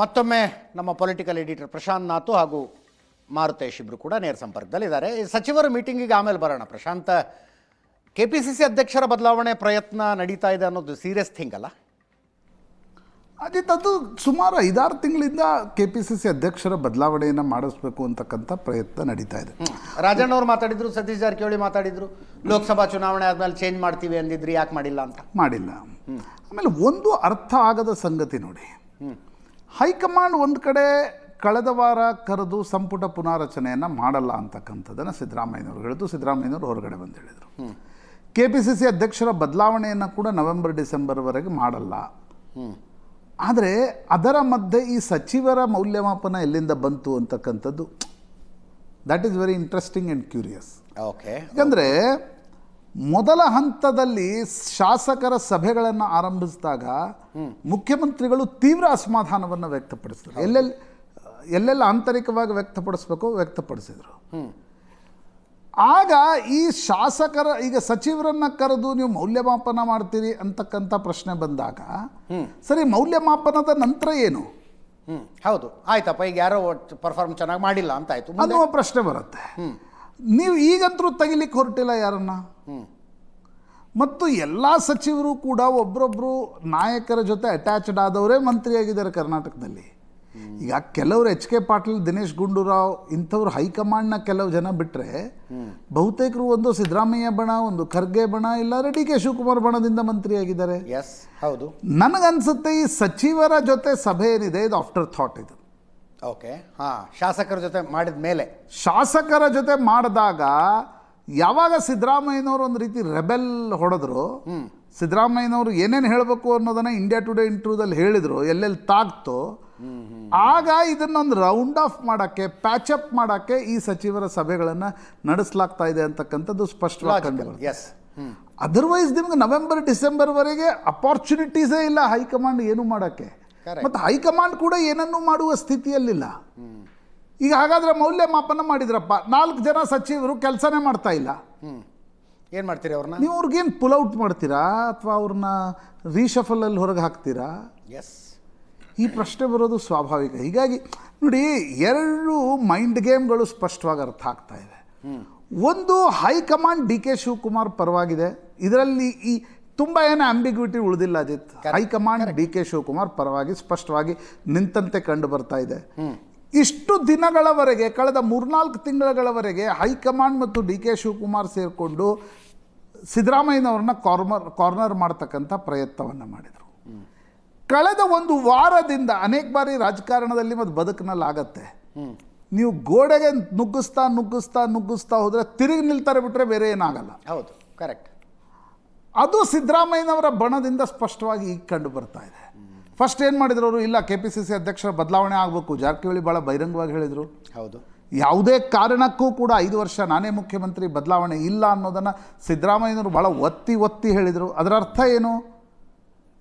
ಮತ್ತೊಮ್ಮೆ ನಮ್ಮ political editor Prashant Nathu ಹಾಗೂ ಮಾರುತೇಶ್ ಇಬ್ಬರು ಕೂಡ ನೇರ ಸಂಪರ್ಕದಲ್ಲಿದ್ದಾರೆ. ಸಚಿವರ ಮೀಟಿಂಗಿಗೆ ಆಮೇಲೆ ಬರೋಣ. Prashant K P C C ಅಧ್ಯಕ್ಷರ ಬದಲಾವಣೆ ಪ್ರಯತ್ನ ನಡೀತಾ ಇದೆ ಅನ್ನೋದು ಸೀರಿಯಸ್ ಥಿಂಗ್ ಅಲ್ಲ? ಅಜಿತ್ ಅದು ಸುಮಾರು ಐದಾರು ತಿಂಗಳಿಂದ ಕೆ ಪಿ ಸಿ ಸಿ ಅಧ್ಯಕ್ಷರ ಬದಲಾವಣೆಯನ್ನು ಮಾಡಿಸ್ಬೇಕು ಅಂತಕ್ಕಂಥ ಪ್ರಯತ್ನ ನಡೀತಾ ಇದೆ. ರಾಜಣ್ಣ ಅವರು ಮಾತಾಡಿದ್ರು ಸತೀಶ್ ಜಾರಕಿಹೊಳಿ ಮಾತಾಡಿದ್ರು. ಲೋಕಸಭಾ ಚುನಾವಣೆ ಆದ್ಮೇಲೆ ಚೇಂಜ್ ಮಾಡ್ತೀವಿ ಅಂದಿದ್ರಿ ಯಾಕೆ ಮಾಡಿಲ್ಲ ಅಂತ? ಮಾಡಿಲ್ಲ. ಆಮೇಲೆ ಒಂದು ಅರ್ಥ ಆಗದ ಸಂಗತಿ ನೋಡಿ. ಹೈಕಮಾಂಡ್ ಒಂದು ಕಡೆ ಕಳೆದ ವಾರ ಕರೆದು ಸಂಪುಟ ಪುನಾರಚನೆಯನ್ನು ಮಾಡಲ್ಲ ಅಂತಕ್ಕಂಥದ್ದನ್ನು ಸಿದ್ದರಾಮಯ್ಯನವರು ಹೇಳಿದ್ರು. ಸಿದ್ದರಾಮಯ್ಯನವರು ಹೊರಗಡೆ ಬಂದು ಹೇಳಿದರು. ಕೆ ಪಿ ಸಿ ಸಿ ಅಧ್ಯಕ್ಷರ ಬದಲಾವಣೆಯನ್ನು ಕೂಡ ನವೆಂಬರ್ ಡಿಸೆಂಬರ್ವರೆಗೆ ಮಾಡಲ್ಲ. ಆದರೆ ಅದರ ಮಧ್ಯೆ ಈ ಸಚಿವರ ಮೌಲ್ಯಮಾಪನ ಎಲ್ಲಿಂದ ಬಂತು ಅಂತಕ್ಕಂಥದ್ದು that is very interesting and curious okay ಯಾಕಂದರೆ ಮೊದಲ ಹಂತದಲ್ಲಿ ಶಾಸಕರ ಸಭೆಗಳನ್ನು ಆರಂಭಿಸಿದಾಗ ಮುಖ್ಯಮಂತ್ರಿಗಳು ತೀವ್ರ ಅಸಮಾಧಾನವನ್ನು ವ್ಯಕ್ತಪಡಿಸಿದರು. ಎಲ್ಲೆಲ್ಲಿ ಎಲ್ಲೆಲ್ಲ ಆಂತರಿಕವಾಗಿ ವ್ಯಕ್ತಪಡಿಸ್ಬೇಕು ವ್ಯಕ್ತಪಡಿಸಿದರು. ಆಗ ಈ ಶಾಸಕರ ಈಗ ಸಚಿವರನ್ನ ಕರೆದು ನೀವು ಮೌಲ್ಯಮಾಪನ ಮಾಡ್ತೀರಿ ಅಂತಕ್ಕಂಥ ಪ್ರಶ್ನೆ ಬಂದಾಗ ಸರಿ ಮೌಲ್ಯಮಾಪನದ ನಂತರ ಏನು? ಹೌದು. ಆಯ್ತಪ್ಪ ಈಗ ಯಾರೋ ಪರ್ಫಾರ್ಮ್ ಚೆನ್ನಾಗಿ ಮಾಡಿಲ್ಲ ಅಂತ ಆಯ್ತು? ಅನ್ನುವ ಪ್ರಶ್ನೆ ಬರುತ್ತೆ. ನೀವು ಈಗಂತರೂ ತೆಗಿಲಿಕ್ಕೆ ಹೊರಟಿಲ್ಲ ಯಾರನ್ನ? ಮತ್ತು ಎಲ್ಲ ಸಚಿವರು ಕೂಡ ಒಬ್ಬರೊಬ್ಬರು ನಾಯಕರ ಜೊತೆ ಅಟ್ಯಾಚ್ಡ್ ಆದವರೇ ಮಂತ್ರಿಯಾಗಿದ್ದಾರೆ ಕರ್ನಾಟಕದಲ್ಲಿ. ಈಗ ಕೆಲವರು ಎಚ್ ಕೆ ಪಾಟೀಲ್ ದಿನೇಶ್ ಗುಂಡೂರಾವ್ ಇಂಥವ್ರು ಹೈಕಮಾಂಡ್ನ ಕೆಲವು ಜನ ಬಿಟ್ಟರೆ ಬಹುತೇಕರು ಒಂದು ಸಿದ್ದರಾಮಯ್ಯ ಬಣ ಒಂದು ಖರ್ಗೆ ಬಣ ಇಲ್ಲಾಂದ್ರೆ ಡಿ ಕೆ ಶಿವಕುಮಾರ್ ಬಣದಿಂದ ಮಂತ್ರಿಯಾಗಿದ್ದಾರೆ ಎಸ್ ಹೌದು. ನನಗನ್ಸುತ್ತೆ ಈ ಸಚಿವರ ಜೊತೆ ಸಭೆ ಏನಿದೆ ಇದು ಆಫ್ಟರ್ ಥಾಟ್ ಇದು. ಓಕೆ ಹಾ ಶಾಸಕರ ಜೊತೆ ಮಾಡಿದ ಮೇಲೆ. ಶಾಸಕರ ಜೊತೆ ಮಾಡಿದಾಗ ಯಾವಾಗ ಸಿದ್ದರಾಮಯ್ಯನವರು ಒಂದು ರೀತಿ ರೆಬೆಲ್ ಹೊಡೆದ್ರು ಸಿದ್ದರಾಮಯ್ಯನವರು ಏನೇನು ಹೇಳಬೇಕು ಅನ್ನೋದನ್ನ ಇಂಡಿಯಾ ಟುಡೇ ಇಂಟರ್ವ್ಯೂದಲ್ಲಿ ಹೇಳಿದ್ರು ಎಲ್ಲೆಲ್ಲಿ ತಾಗ್ತು ಆಗ ಇದನ್ನೊಂದು ರೌಂಡ್ ಆಫ್ ಮಾಡೋಕ್ಕೆ ಪ್ಯಾಚಪ್ ಮಾಡೋಕ್ಕೆ ಈ ಸಚಿವರ ಸಭೆಗಳನ್ನು ನಡೆಸಲಾಗ್ತಾ ಇದೆ ಅಂತಕ್ಕಂಥದ್ದು ಸ್ಪಷ್ಟವಾಗಿ ಕಂಡು. ಎಸ್ ಅದರ್ವೈಸ್ ನಿಮ್ಗೆ ನವೆಂಬರ್ ಡಿಸೆಂಬರ್ವರೆಗೆ ಅಪಾರ್ಚುನಿಟೀಸೇ ಇಲ್ಲ ಹೈಕಮಾಂಡ್ ಏನು ಮಾಡೋಕ್ಕೆ. ಮತ್ತು ಹೈಕಮಾಂಡ್ ಕೂಡ ಏನನ್ನೂ ಮಾಡುವ ಸ್ಥಿತಿಯಲ್ಲಿಲ್ಲ. ಈಗ ಹಾಗಾದ್ರೆ ಮೌಲ್ಯಮಾಪನ ಮಾಡಿದ್ರಪ್ಪ. ನಾಲ್ಕು ಜನ ಸಚಿವರು ಕೆಲಸನೇ ಮಾಡ್ತಾ ಇಲ್ಲ. ಏನು ಮಾಡ್ತೀರಿ ಅವ್ರನ್ನ? ನೀವು ಅವ್ರಿಗೇನು ಪುಲ್ಔಟ್ ಮಾಡ್ತೀರಾ? ಅಥವಾ ಅವ್ರನ್ನ ರೀಶಫಲಲ್ಲಿ ಹೊರಗೆ ಹಾಕ್ತೀರಾ? ಎಸ್ ಈ ಪ್ರಶ್ನೆ ಬರೋದು ಸ್ವಾಭಾವಿಕ. ಹೀಗಾಗಿ ನೋಡಿ ಎರಡು ಮೈಂಡ್ ಗೇಮ್ಗಳು ಸ್ಪಷ್ಟವಾಗಿ ಅರ್ಥ ಆಗ್ತಾ ಇದೆ. ಒಂದು ಹೈಕಮಾಂಡ್ ಡಿ ಕೆ ಶಿವಕುಮಾರ್ ಪರವಾಗಿದೆ. ಇದರಲ್ಲಿ ಈ ತುಂಬ ಏನು ಅಂಬಿಗ್ವಿಟಿ ಉಳಿದಿಲ್ಲ Ajit. High command D K Shivakumar ಪರವಾಗಿ ಸ್ಪಷ್ಟವಾಗಿ ನಿಂತಂತೆ ಕಂಡು ಬರ್ತಾ ಇದೆ. ಇಷ್ಟು ದಿನಗಳವರೆಗೆ ಕಳೆದ ಮೂರ್ನಾಲ್ಕು ತಿಂಗಳಗಳವರೆಗೆ ಹೈಕಮಾಂಡ್ ಮತ್ತು ಡಿ ಕೆ ಶಿವಕುಮಾರ್ ಸೇರಿಕೊಂಡು ಸಿದ್ದರಾಮಯ್ಯನವ್ರನ್ನ ಕಾರ್ನರ್ ಕಾರ್ನರ್ ಮಾಡ್ತಕ್ಕಂಥ ಪ್ರಯತ್ನವನ್ನು ಮಾಡಿದರು. ಕಳೆದ ಒಂದು ವಾರದಿಂದ ಅನೇಕ ಬಾರಿ ರಾಜಕಾರಣದಲ್ಲಿ ಮತ್ತು ಬದುಕಿನಲ್ಲಿ ಆಗತ್ತೆ ನೀವು ಗೋಡೆಗೆ ನುಗ್ಗಿಸ್ತಾ ನುಗ್ಗಿಸ್ತಾ ನುಗ್ಗಿಸ್ತಾ ಹೋದರೆ ತಿರುಗಿ ನಿಲ್ತಾರೆ ಬಿಟ್ಟರೆ ಬೇರೆ ಏನಾಗಲ್ಲ. ಹೌದು ಕರೆಕ್ಟ್ ಅದು ಸಿದ್ದರಾಮಯ್ಯನವರ ಬಣದಿಂದ ಸ್ಪಷ್ಟವಾಗಿ ಈಗ ಕಂಡು ಬರ್ತಾ ಇದೆ. ಫಸ್ಟ್ ಏನು ಮಾಡಿದ್ರು ಅವರು? ಇಲ್ಲ ಕೆ ಪಿ ಸಿ ಸಿ ಅಧ್ಯಕ್ಷರ ಬದಲಾವಣೆ ಆಗಬೇಕು. ಜಾರಕಿಹೊಳಿ ಭಾಳ ಬಹಿರಂಗವಾಗಿ ಹೇಳಿದರು. ಹೌದು. ಯಾವುದೇ ಕಾರಣಕ್ಕೂ ಕೂಡ ಐದು ವರ್ಷ ನಾನೇ ಮುಖ್ಯಮಂತ್ರಿ ಬದಲಾವಣೆ ಇಲ್ಲ ಅನ್ನೋದನ್ನು ಸಿದ್ದರಾಮಯ್ಯನವರು ಭಾಳ ಒತ್ತಿ ಒತ್ತಿ ಹೇಳಿದರು. ಅದರ ಅರ್ಥ ಏನು?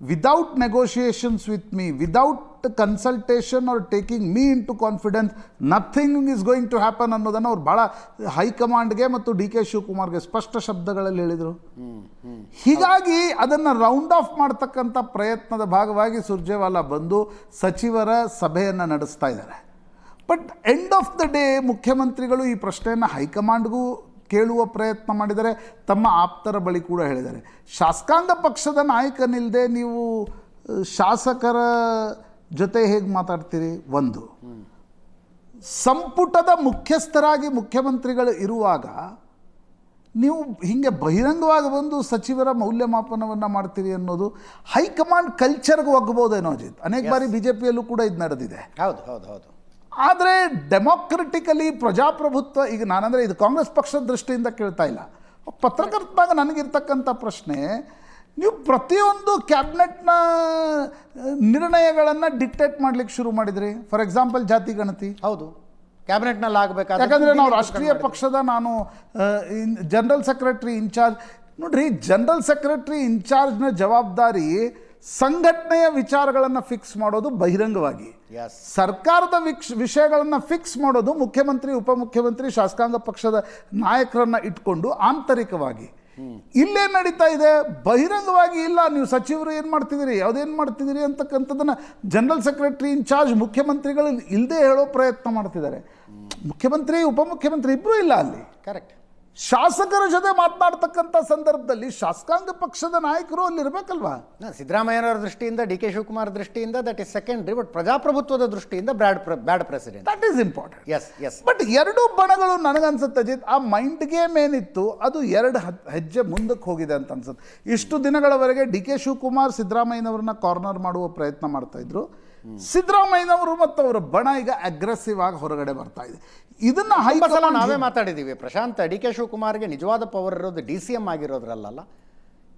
Without negotiations with me without consultation or taking me into confidence nothing is going to happen ಅನ್ನೋದನ್ನು ಅವ್ರು ಭಾಳ ಹೈಕಮಾಂಡ್ಗೆ ಮತ್ತು ಡಿ ಕೆ ಶಿವಕುಮಾರ್ಗೆ ಸ್ಪಷ್ಟ ಶಬ್ದಗಳಲ್ಲಿ ಹೇಳಿದರು. ಹೀಗಾಗಿ ಅದನ್ನು ರೌಂಡ್ ಆಫ್ ಮಾಡ್ತಕ್ಕಂಥ ಪ್ರಯತ್ನದ ಭಾಗವಾಗಿ ಸುರ್ಜೇವಾಲಾ ಬಂದು ಸಚಿವರ ಸಭೆಯನ್ನು ನಡೆಸ್ತಾ ಇದ್ದಾರೆ. But end of the day ಮುಖ್ಯಮಂತ್ರಿಗಳು ಈ ಪ್ರಶ್ನೆಯನ್ನು ಹೈಕಮಾಂಡ್ಗೂ ಕೇಳುವ ಪ್ರಯತ್ನ ಮಾಡಿದರೆ ತಮ್ಮ ಆಪ್ತರ ಬಳಿ ಕೂಡ ಹೇಳಿದ್ದಾರೆ. ಶಾಸಕಾಂಗ ಪಕ್ಷದ ನಾಯಕನಿಲ್ಲದೆ ನೀವು ಶಾಸಕರ ಜೊತೆ ಹೇಗೆ ಮಾತಾಡ್ತೀರಿ? ಒಂದು ಸಂಪುಟದ ಮುಖ್ಯಸ್ಥರಾಗಿ ಮುಖ್ಯಮಂತ್ರಿಗಳು ಇರುವಾಗ ನೀವು ಹೀಗೆ ಬಹಿರಂಗವಾಗಿ ಬಂದು ಸಚಿವರ ಮೌಲ್ಯಮಾಪನವನ್ನು ಮಾಡ್ತೀರಿ ಅನ್ನೋದು ಹೈಕಮಾಂಡ್ ಕಲ್ಚರ್ಗೆ ಒಗ್ಬೋದೇನೋ ಅಜಿತ್? ಅನೇಕ ಬಾರಿ ಬಿ ಜೆ ಪಿಯಲ್ಲೂ ಕೂಡ ಇದು ನಡೆದಿದೆ. ಹೌದು ಹೌದು ಹೌದು. ಆದರೆ ಡೆಮೋಕ್ರೆಟಿಕಲಿ ಪ್ರಜಾಪ್ರಭುತ್ವ ಈಗ ನಾನಂದರೆ ಇದು ಕಾಂಗ್ರೆಸ್ ಪಕ್ಷದ ದೃಷ್ಟಿಯಿಂದ ಕೇಳ್ತಾ ಇಲ್ಲ. ಪತ್ರಕರ್ತನಾಗ ನನಗಿರ್ತಕ್ಕಂಥ ಪ್ರಶ್ನೆ ನೀವು ಪ್ರತಿಯೊಂದು ಕ್ಯಾಬಿನೆಟ್ನ ನಿರ್ಣಯಗಳನ್ನು ಡಿಕ್ಟೇಟ್ ಮಾಡ್ಲಿಕ್ಕೆ ಶುರು ಮಾಡಿದ್ರಿ? ಫಾರ್ ಎಕ್ಸಾಂಪಲ್ ಜಾತಿ ಗಣತಿ. ಹೌದು. ಕ್ಯಾಬಿನೆಟ್ನಲ್ಲಿ ಆಗಬೇಕಾದ್ರೆ ಯಾಕಂದರೆ ನಾವು ರಾಷ್ಟ್ರೀಯ ಪಕ್ಷದ ನಾನು ಜನರಲ್ ಸೆಕ್ರೆಟ್ರಿ ಇನ್ಚಾರ್ಜ್. ನೋಡ್ರಿ ಜನರಲ್ ಸೆಕ್ರೆಟ್ರಿ ಇನ್ಚಾರ್ಜ್ನ ಜವಾಬ್ದಾರಿ ಸಂಘಟನೆಯ ವಿಚಾರಗಳನ್ನು ಫಿಕ್ಸ್ ಮಾಡೋದು ಬಹಿರಂಗವಾಗಿ. ಸರ್ಕಾರದ ವಿಕ್ಷ ವಿಷಯಗಳನ್ನು ಫಿಕ್ಸ್ ಮಾಡೋದು ಮುಖ್ಯಮಂತ್ರಿ ಉಪಮುಖ್ಯಮಂತ್ರಿ ಶಾಸಕಾಂಗ ಪಕ್ಷದ ನಾಯಕರನ್ನ ಇಟ್ಕೊಂಡು ಆಂತರಿಕವಾಗಿ. ಇಲ್ಲೇನು ನಡೀತಾ ಇದೆ ಬಹಿರಂಗವಾಗಿ ಇಲ್ಲ ನೀವು ಸಚಿವರು ಏನು ಮಾಡ್ತಿದ್ದೀರಿ ಯಾವುದೇನು ಮಾಡ್ತಿದ್ದೀರಿ ಅಂತಕ್ಕಂಥದ್ದನ್ನು ಜನರಲ್ ಸೆಕ್ರೆಟರಿ ಇನ್ಚಾರ್ಜ್ ಮುಖ್ಯಮಂತ್ರಿಗಳು ಇಲ್ಲದೆ ಹೇಳೋ ಪ್ರಯತ್ನ ಮಾಡ್ತಿದ್ದಾರೆ. ಮುಖ್ಯಮಂತ್ರಿ ಉಪಮುಖ್ಯಮಂತ್ರಿ ಇಬ್ಬರೂ ಇಲ್ಲ ಅಲ್ಲಿ. ಕರೆಕ್ಟ್ ಶಾಸಕರ ಜೊತೆ ಮಾತನಾಡ್ತಕ್ಕಂಥ ಸಂದರ್ಭದಲ್ಲಿ ಶಾಸಕಾಂಗ ಪಕ್ಷದ ನಾಯಕರು ಅಲ್ಲಿ ಇರಬೇಕಲ್ವಾ ಸಿದ್ದರಾಮಯ್ಯನವರ ದೃಷ್ಟಿಯಿಂದ ಡಿ ಕೆ ಶಿವಕುಮಾರ್ ದೃಷ್ಟಿಯಿಂದ ದಟ್ ಇಸ್ ಸೆಕೆಂಡ್ರಿ ಬಟ್ ಪ್ರಜಾಪ್ರಭುತ್ವದ ದೃಷ್ಟಿಯಿಂದ bad bad president that is important yes yes but ಎರಡು ಬಣಗಳು ನನಗನ್ಸುತ್ತೆ ಅಜಿತ್. ಆ ಮೈಂಡ್ ಗೇಮ್ ಏನಿತ್ತು ಅದು ಎರಡು ಹೆಜ್ಜೆ ಮುಂದಕ್ಕೆ ಹೋಗಿದೆ ಅಂತ ಅನ್ಸುತ್ತೆ. ಇಷ್ಟು ದಿನಗಳವರೆಗೆ ಡಿ ಕೆ ಶಿವಕುಮಾರ್ ಸಿದ್ದರಾಮಯ್ಯನವ್ರನ್ನ ಕಾರ್ನರ್ ಮಾಡುವ ಪ್ರಯತ್ನ ಮಾಡ್ತಾ ಇದ್ರು. ಸಿದ್ದರಾಮಯ್ಯನವರು ಮತ್ತು ಅವರ ಬಣ ಈಗ ಅಗ್ರೆಸಿವ್ ಆಗಿ ಹೊರಗಡೆ ಬರ್ತಾ ಇದೆ. ಇದನ್ನ ಹೈಕಮಾಂಡ್ ನಾವೇ ಮಾತಾಡಿದ್ದೀವಿ ಪ್ರಶಾಂತ್ ಡಿ ಕೆ ಶಿವಕುಮಾರ್ಗೆ ನಿಜವಾದ ಪವರ್ ಇರೋದು ಡಿ ಸಿ ಎಂ ಆಗಿರೋದ್ರಲ್ಲ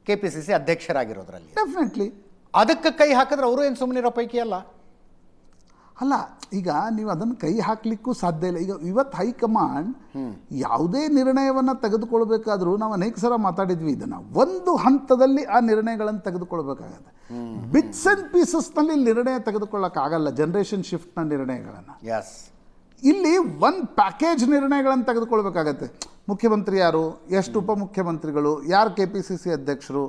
ಕೆ ಪಿ ಸಿ ಸಿ ಅಧ್ಯಕ್ಷರಾಗಿರೋದ್ರಲ್ಲಿ. ಡೆಫಿನೆಟ್ಲಿ ಅದಕ್ಕೆ ಕೈ ಹಾಕಿದ್ರೆ ಅವರು ಏನು ಸುಮ್ಮನಿರೋ ಪೈಕಿ ಅಲ್ಲ? ಅಲ್ಲ ಈಗ ನೀವು ಅದನ್ನು ಕೈ ಹಾಕ್ಲಿಕ್ಕೂ ಸಾಧ್ಯ ಇಲ್ಲ. ಈಗ ಇವತ್ತು ಹೈಕಮಾಂಡ್ ಯಾವುದೇ ನಿರ್ಣಯವನ್ನು ತೆಗೆದುಕೊಳ್ಬೇಕಾದ್ರೂ ನಾವು ಅನೇಕ ಸಲ ಮಾತಾಡಿದ್ವಿ ಇದನ್ನು ಒಂದು ಹಂತದಲ್ಲಿ ಆ ನಿರ್ಣಯಗಳನ್ನು ತೆಗೆದುಕೊಳ್ಬೇಕಾಗತ್ತೆ. ಬಿಟ್ಸ್ ಆ್ಯಂಡ್ ಪೀಸಸ್ನಲ್ಲಿ ನಿರ್ಣಯ ತೆಗೆದುಕೊಳ್ಳೋಕ್ಕಾಗಲ್ಲ ಜನ್ರೇಷನ್ ಶಿಫ್ಟ್ನ ನಿರ್ಣಯಗಳನ್ನು. ಎಸ್ ಇಲ್ಲಿ ಒಂದು ಪ್ಯಾಕೇಜ್ ನಿರ್ಣಯಗಳನ್ನು ತೆಗೆದುಕೊಳ್ಬೇಕಾಗತ್ತೆ. ಮುಖ್ಯಮಂತ್ರಿ ಯಾರು? ಎಷ್ಟು ಉಪಮುಖ್ಯಮಂತ್ರಿಗಳು ಯಾರು ಕೆ ಪಿ ಸಿ ಸಿ ಅಧ್ಯಕ್ಷರು?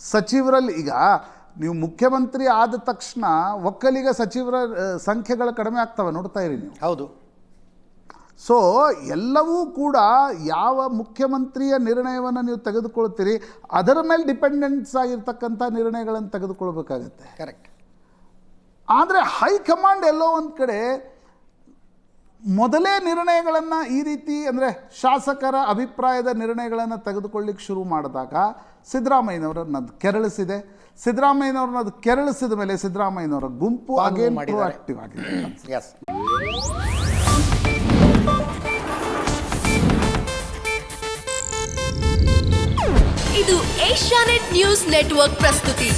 ಸಚಿವರಲ್ಲಿ ಈಗ ನೀವು ಮುಖ್ಯಮಂತ್ರಿ ಆದ ತಕ್ಷಣ ಒಕ್ಕಲಿಗ ಸಚಿವರ ಸಂಖ್ಯೆಗಳು ಕಡಿಮೆ ಆಗ್ತವೆ ನೋಡ್ತಾ ಇರಿ ನೀವು. ಹೌದು. ಸೊ ಎಲ್ಲವೂ ಕೂಡ ಯಾವ ಮುಖ್ಯಮಂತ್ರಿಯ ನಿರ್ಣಯವನ್ನು ನೀವು ತೆಗೆದುಕೊಳ್ತೀರಿ ಅದರ ಮೇಲೆ ಡಿಪೆಂಡೆನ್ಸ್ ಆಗಿರ್ತಕ್ಕಂಥ ನಿರ್ಣಯಗಳನ್ನು ತೆಗೆದುಕೊಳ್ಬೇಕಾಗತ್ತೆ. ಕರೆಕ್ಟ್ ಆದರೆ ಹೈಕಮಾಂಡ್ ಎಲ್ಲೋ ಒಂದು ಕಡೆ ಮೊದಲೇ ನಿರ್ಣಯಗಳನ್ನು ಈ ರೀತಿ ಅಂದರೆ ಶಾಸಕರ ಅಭಿಪ್ರಾಯದ ನಿರ್ಣಯಗಳನ್ನು ತೆಗೆದುಕೊಳ್ಳಿಕ್ಕೆ ಶುರು ಮಾಡಿದಾಗ ಸಿದ್ದರಾಮಯ್ಯನವರನ್ನ ಅದು ಕೆರಳಿಸಿದೆ. ಸಿದ್ದರಾಮಯ್ಯನವ್ರನ್ನ ಅದು ಕೆರಳಿಸಿದ ಮೇಲೆ ಸಿದ್ದರಾಮಯ್ಯನವರ ಗುಂಪು ಅಗೇನ್. ಆಕ್ಟಿವ್ ಆಗಿದೆ ಎಸ್ ಇದು ಏಷ್ಯಾನೆಟ್ ನ್ಯೂಸ್ ನೆಟ್ವರ್ಕ್ ಪ್ರಸ್ತುತಿ.